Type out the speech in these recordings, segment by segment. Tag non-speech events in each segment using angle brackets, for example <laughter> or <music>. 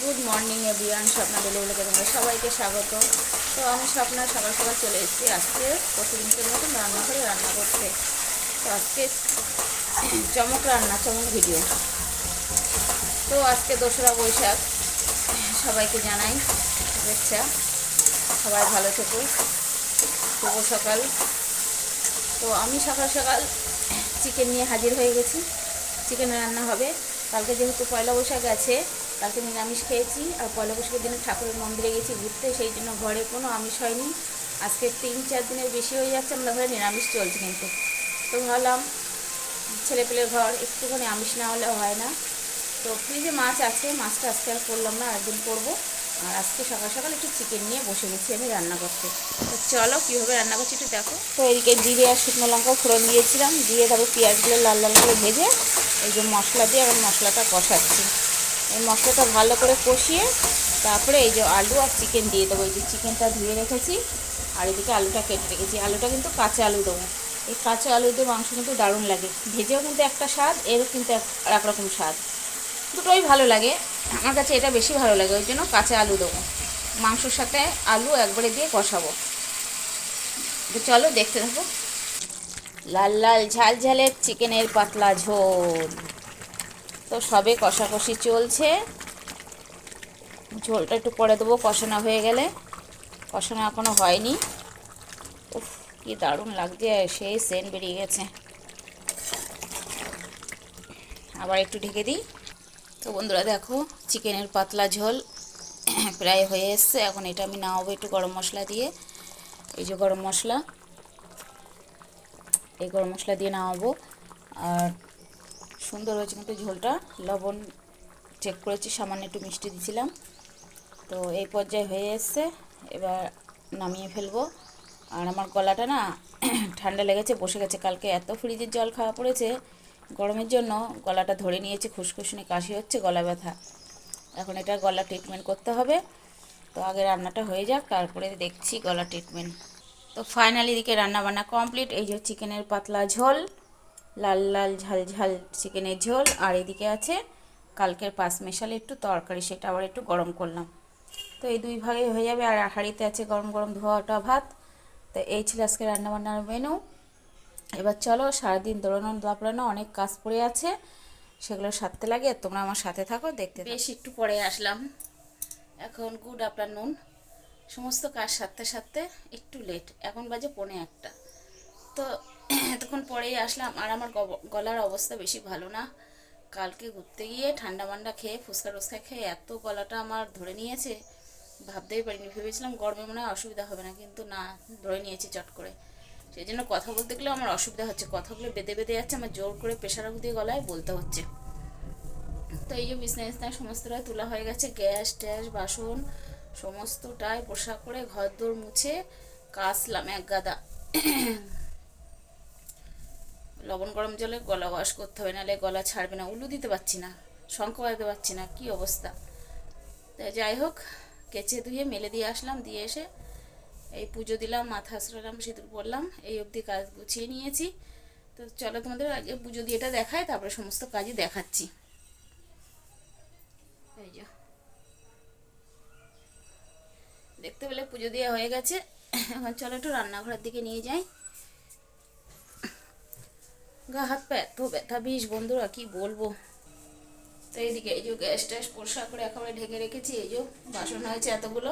Good morning everyone Swapna ডেলিভারিকে তোমরা সবাইকে স্বাগত। তো আমি স্বপ্না, সকাল সকাল চলে এসেছি আজকে প্রতিদিনকের মতন রান্না করে রান্না করতে। তো আজকে চমক রান্না, চমক ভিডিও তো আজকে দোসরা বৈশাখ, সবাইকে জানাই শুভেচ্ছা। সবাই ভালো থেকো। শুভ সকাল। তো আমি সকাল সকাল চিকেন নিয়ে হাজির হয়ে গেছি। চিকেন রান্না হবে। কালকে যেহেতু পয়লা বৈশাখ আছে কালকে নিরামিষ খেয়েছি আর পয়লা বৈশাখের দিনে ঠাকুরের মন্দিরে গেছি ঘুরতে, সেই জন্য ঘরে কোনো আমিষ হয়নি। আজকে তিন চার দিনের বেশি হয়ে যাচ্ছে আমরা ঘরে নিরামিষ চলছে কিন্তু। তো ভাবলাম ছেলেপেলের ঘর একটুখানি আমিষ না হলে হয় না। তো ফ্রিজে মাছ আছে, মাছটা আজকে আর করলাম না একদিন করব। আর আজকে সকাল সকাল একটু চিকেন নিয়ে বসে গেছি আমি রান্না করতে। তো চলো কীভাবে রান্না করছি একটু দেখো। তো এদিকে জিরে আর শুকনো লঙ্কাও ফোড়ন দিয়েছিলাম, দিয়ে তারপর পেঁয়াজগুলো লাল লাল করে ভেজে এই যে মশলা দিয়ে এখন মশলাটা কষাচ্ছি। এই মশলাটা ভালো করে কষিয়ে তারপরে এই যে আলু আর চিকেন দিয়ে দেবো। এই যে চিকেনটা ধুয়ে রেখেছি, আর এদিকে আলুটা কেটে রেখেছি। আলুটা কিন্তু কাঁচা আলু দেবো। এই কাঁচা আলু দিয়ে মাংস কিন্তু দারুণ লাগে। ভেজেও কিন্তু একটা স্বাদ, এরও কিন্তু এক রকম স্বাদ। দুটোই ভালো লাগে। আমার কাছে এটা বেশি ভালো লাগে, ওই জন্য কাঁচা আলু দেবো। মাংসর সাথে আলু একবারে দিয়ে কষাবো। তো চলো দেখতে থাকো। লাল লাল ঝাল ঝালের চিকেনের পাতলা ঝোল। তো সবে কষাকষি চলছে। ঝোলটা একটু পরে দেবো, কষানো হয়ে গেলে। কষানো এখনও হয়নি। উফ, কি দারুণ লাগছে, সেই সেন বেরিয়ে গেছে। আবার একটু ঢেকে দিই। তো বন্ধুরা দেখো, চিকেনের পাতলা ঝোল <clears throat> প্রায় হয়ে এসছে। এখন এটা আমি নামাবো একটু গরম মশলা দিয়ে। এই যে গরম মশলা, এই গরম মশলা দিয়ে নামাবো। আর সুন্দর হয়েছে কিন্তু ঝোলটা। লবণ চেক করেছি, সামান্য একটু মিষ্টি দিয়েছিলাম তো এই পর্যায়ে হয়ে এসছে। এবার নামিয়ে ফেলব। আর আমার গলাটা না <clears throat> ঠান্ডা লেগেছে, বসে গেছে। কালকে এত ফ্রিজের জল খাওয়া পড়েছে গরমের জন্য। গলাটা ধরে নিয়েছে খুসখুসনি কাশি হচ্ছে, গলা ব্যথা। এখন এটা গলা ট্রিটমেন্ট করতে হবে। তো আগে রান্নাটা হয়ে যাক, তারপরে দেখছি গলা ট্রিটমেন্ট তো ফাইনালি এদিকে রান্নাবান্না কমপ্লিট এই যে চিকেনের পাতলা ঝোল। লাল লাল ঝাল ঝাল চিকেনের ঝোল, আর এদিকে আছে কালকের পাঁচ মেশালে একটু তরকারি, সেটা আবার একটু গরম করলাম। তো এই দুই ভাগে হয়ে যাবে, আর হাঁড়িতে আছে গরম গরম ধোয়াটা ভাত। তো এই ছিল আজকে রান্নাবান্নার মেনু এবার চলো, সারাদিন দৌড়ানো দাপড়ানো অনেক কাজ পড়ে আছে, সেগুলো সারতে লাগে, তোমরা আমার সাথে থাকো, দেখতে বেশ, একটু পরে আসলাম। এখন গুড আফটারনুন সমস্ত কাজ সারতে সারতে একটু লেট এখন বাজে পৌনে একটা। তো এতক্ষণ পরেই আসলাম আর আমার গলার অবস্থা বেশি ভালো না। কালকে ঘুরতে গিয়ে ঠান্ডা মান্ডা খেয়ে, ফুচকা টুচকা খেয়ে এত গলাটা আমার ধরে নিয়েছে, ভাবতেই পারিনি। ভেবেছিলাম গরমে মনে হয় অসুবিধা হবে না, কিন্তু না, ধরে নিয়েছি চট করে। সেই জন্য কথা বলতে গেলেও আমার অসুবিধা হচ্ছে। কথাগুলো বেঁধে বেঁধে যাচ্ছে, আমার জোর করে প্রেশার দিয়ে গলায় বলতে হচ্ছে। তো এই যে বিছনা বিছনা সমস্তটাই তোলা হয়ে গেছে, গ্যাস ট্যাস, বাসন সমস্তটাই পোশাক করে ঘর দোর মুছে কাচলাম এক গাদা। লবণ গরম জলে গলা ওয়াশ করতে হবে, নাহলে গলা ছাড়বে না, উলু দিতে পারছি না, শঙ্খ বাজাতে পারছি না, কি অবস্থা? তাই যাই হোক, কেচে ধুয়ে মেলে দিয়ে আসলাম, দিয়ে এসে এই পুজো দিলাম, মাথা আসলাম সিঁদুর পরলাম, এই অবধি কাজ গুছিয়ে নিয়েছি। তো চলো তোমাদের আগে পুজো দিয়েটা দেখায় তারপরে সমস্ত কাজই দেখাচ্ছি। এই যে। দেখতে পেলে পুজো দেওয়া হয়ে গেছে। এখন চলো একটু রান্নাঘরের দিকে নিয়ে যাই। গা হাত পা এত ব্যথা বিষ বন্ধুরা, কি বলব? তো এইদিকে, এই যে গ্যাস ট্যাস পরিষ্কার করে একেবারে ঢেকে রেখেছি, এই যে বাসন হয়েছে এতগুলো।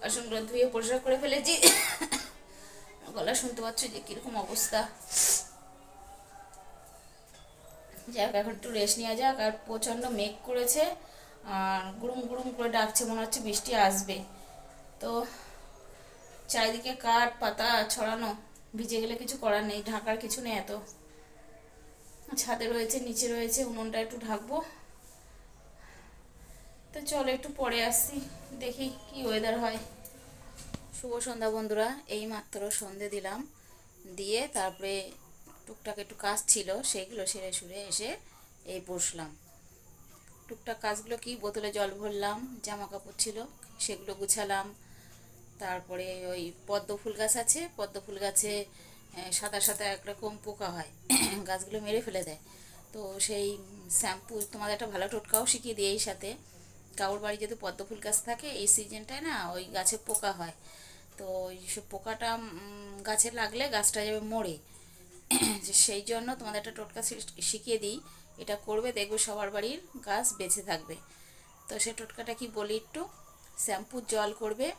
বাসনগুলো ধুয়ে পরিষ্কার করে ফেলেছি। গলা শুনতে পাচ্ছ যে কীরকম অবস্থা। যাক, এখন একটু রেস্ট নেওয়া যাক, আর প্রচণ্ড মেঘ করেছে, আর গুড়ুম গুড়ুম করে ডাকছে, মনে হচ্ছে বৃষ্টি আসবে। তো চারিদিকে কাঠ পাতা ছড়ানো, ভিজে গেলে কিছু করার নেই, ঢাকার কিছু নেই এত। ছাদে রয়েছে, নিচে রয়েছে, উনুনটা একটু ঢাকবো। তো চলো একটু পরে আসছি দেখি কি ওয়েদার হয়। শুভ সন্ধ্যা বন্ধুরা, এই মাত্র সন্ধে দিলাম। দিয়ে তারপরে টুকটাক একটু কাজ ছিল, সেগুলো সেরে সুরে এসে এই বসলাম। টুকটাক কাজগুলো কি, বোতলে জল ভরলাম জামা কাপড় ছিল, সেগুলো গুছালাম। তারপরে ওই পদ্ম ফুল গাছ আছে, পদ্ম ফুল গাছে সাদা সাদা একরকম পোকা হয়। <clears throat> গাছগুলো মেরে ফেলে দেয়। তো সেই শ্যাম্পু, তোমাদের একটা ভালো টোটকাও শিখিয়ে দিই এই সাথে। কাউর বাড়ি যদি পদ্ম ফুল গাছ থাকে, এই সিজনটায় না ওই গাছে পোকা হয়। তো ওই পোকাটা গাছে লাগলে গাছটা যাবে মরে। <clears throat> সেই জন্য তোমাদের একটা টোটকা শিখিয়ে দিই। এটা করবে, দেখবে সবার বাড়ির গাছ বেঁচে থাকবে। তো সে টোটকাটা কি বলি একটু? শ্যাম্পুর জল করবে।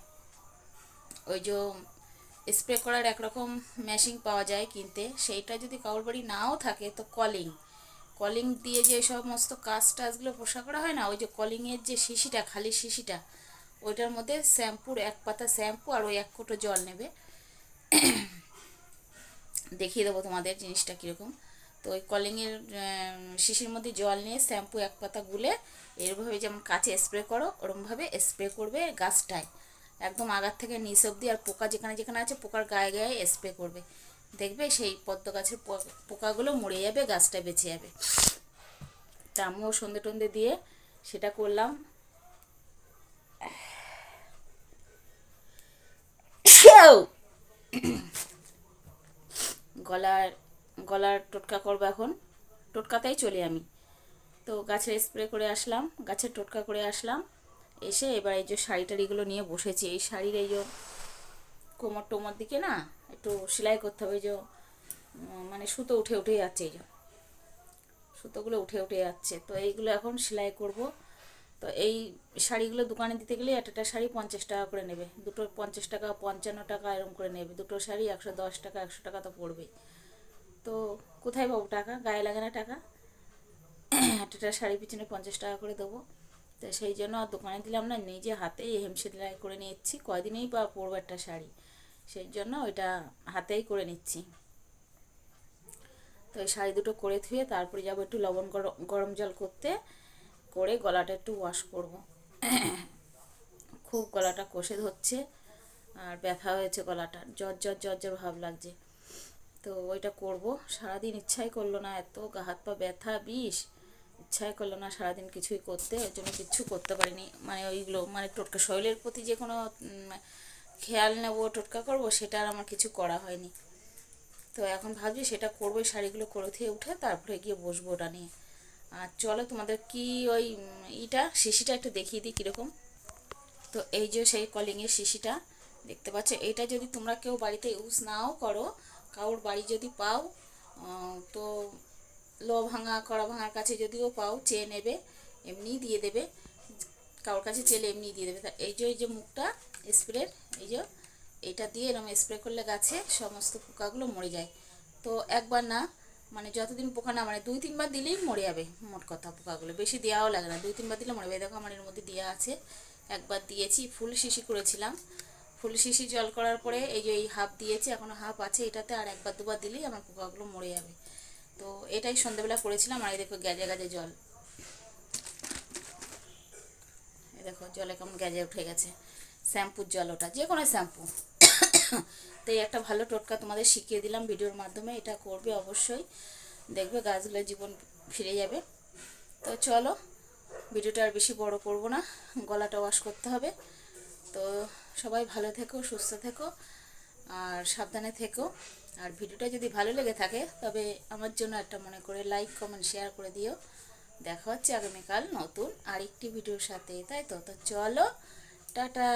ওই যে স্প্রে করার একরকম মেশিন পাওয়া যায় কিনতে। সেইটা যদি কারোর বাড়ি নাও থাকে তো কলিং কলিং দিয়ে যে সমস্ত কাজ টাজগুলো পোষা করা হয় না, ওই যে কলিংয়ের যে শিশিটা, খালি শিশিটা, ওইটার মধ্যে শ্যাম্পুর এক পাতা শ্যাম্পু আর ওই এক কোটো জল নেবে। দেখিয়ে দেবো তোমাদের জিনিসটা কীরকম। তো ওই কলিংয়ের শিশির মধ্যে জল নিয়ে শ্যাম্পু এক পাতা গুলে এরভাবে যেমন কাছে স্প্রে করো, ওরমভাবে স্প্রে করবে গাছটায়। একদম আগার থেকে নিচ অব্দি আর পোকা যেখানে যেখানে আছে পোকার গায়ে গায়ে স্প্রে করবে। দেখবে সেই পদ্ম গাছের পোকাগুলো মরে যাবে গাছটা বেঁচে যাবে। তা আমিও সন্ধে টন্ধে দিয়ে সেটা করলাম। গলার গলার টোটকা করব এখন। টোটকাতেই চলি আমি। তো গাছের স্প্রে করে আসলাম গাছের টোটকা করে আসলাম। এসে এবার এই যে শাড়ি টাড়িগুলো নিয়ে বসেছি। এই শাড়ির এই যে কোমর টোমর দিকে না, একটু সেলাই করতে হবে যে মানে সুতো উঠে উঠে যাচ্ছে এই যে। সুতোগুলো উঠে উঠে যাচ্ছে। তো এইগুলো এখন সেলাই করব। তো এই শাড়িগুলো দোকানে দিতে গেলে একটা একটা শাড়ি পঞ্চাশ টাকা করে নেবে। দুটো পঞ্চাশ টাকা, পঞ্চান্ন টাকা এরকম করে নেবে। দুটো শাড়ি একশো দশ টাকা, একশো টাকা তো পড়বেই। তো কোথায় পাবো টাকা? গায়ে লাগে না টাকা? একটা শাড়ি পিছনে পঞ্চাশ টাকা করে দেবো। তো সেই জন্য আর দোকানে দিলাম না নিজে হাতেই হেম সেলাই করে নিচ্ছি কয়দিনেই বা পরবো একটা শাড়ি। সেই জন্য ওইটা হাতেই করে নিচ্ছি। তো এই শাড়ি দুটো করে ধুয়ে তারপরে যাব একটু লবণ গরম গরম জল করতে, করে গলাটা একটু ওয়াশ করব। খুব গলাটা কষে ধরছে, আর ব্যথা হয়েছে গলাটা, জ্বর জ্বর জ্বর জ্বর ভাব লাগছে। তো ওইটা করব, সারাদিন ইচ্ছাই করল না এত, গা হাত পা ব্যথা, বিষ। ইচ্ছাই করল না সারাদিন কিছুই করতে, ওই জন্য কিচ্ছু করতে পারিনি। মানে ওইগুলো মানে টোটকা শরীরের প্রতি যে কোনো খেয়াল নেব, টোটকা করব, সেটা আর আমার কিছু করা হয়নি। তো এখন ভাবছি সেটা করব শাড়িগুলো করে থেকে উঠে তারপরে গিয়ে বসবো ওটা নিয়ে। আর চলো তোমাদের কি ওই ইটা, শিশিটা একটু দেখিয়ে দিই কীরকম। তো এই যে সেই কলিংয়ের শিশিটা, দেখতে পাচ্ছ, এটা যদি তোমরা কেউ বাড়িতে ইউজ নাও করো, কারোর বাড়ি যদি পাও তো লো ভাঙা, কড়া ভাঙার কাছে যদিও পাও চেয়ে নেবে এমনিই দিয়ে দেবে। কারোর কাছে চেলে এমনি দিয়ে দেবে। এই যে এই যে মুখটা স্প্রের এই যে এইটা দিয়ে এরকম স্প্রে করলে গাছে সমস্ত পোকাগুলো মরে যায়। তো একবার না মানে যতদিন পোকা না মানে দুই, তিনবার দিলেই মরে যাবে মোট কথা পোকাগুলো। বেশি দেওয়াও লাগে না। দুই, তিনবার দিলে মরে যাবে। দেখো আমার এর মধ্যে দেওয়া আছে। একবার দিয়েছি, ফুল শিশি করেছিলাম। ফুল শিশি জল করার পরে এই যে এই হাফ দিয়েছি এখনও হাফ আছে। এটাতে আর একবার, দুবার দিলেই আমার পোকাগুলো মরে যাবে। তো এটাই সন্ধ্যেবেলা পড়েছিলাম আর এই দেখো গ্যাজে গ্যাজে জল। দেখো জলে কেমন গ্যাজে উঠে গেছে। শ্যাম্পুর জল ওটা, যে কোনো শ্যাম্পু। তো এই একটা ভালো টোটকা তোমাদের শিখিয়ে দিলাম ভিডিওর মাধ্যমে, এটা করবে অবশ্যই। দেখবে গাছগুলো জীবন ফিরে যাবে। তো চলো, ভিডিওটা আর বেশি বড় করব না, গলাটা ওয়াশ করতে হবে। তো সবাই ভালো থেকো, সুস্থ থেকো। আর সাবধানে থেকো। আর ভিডিওটা যদি ভালো লেগে থাকে, তবে আমার জন্য একটা মনে করে লাইক কমেন্ট শেয়ার করে দিও। দেখা হচ্ছে আগামীকাল নতুন আরেকটি ভিডিওর সাথে। তাই তো? তো চলো, টাটা!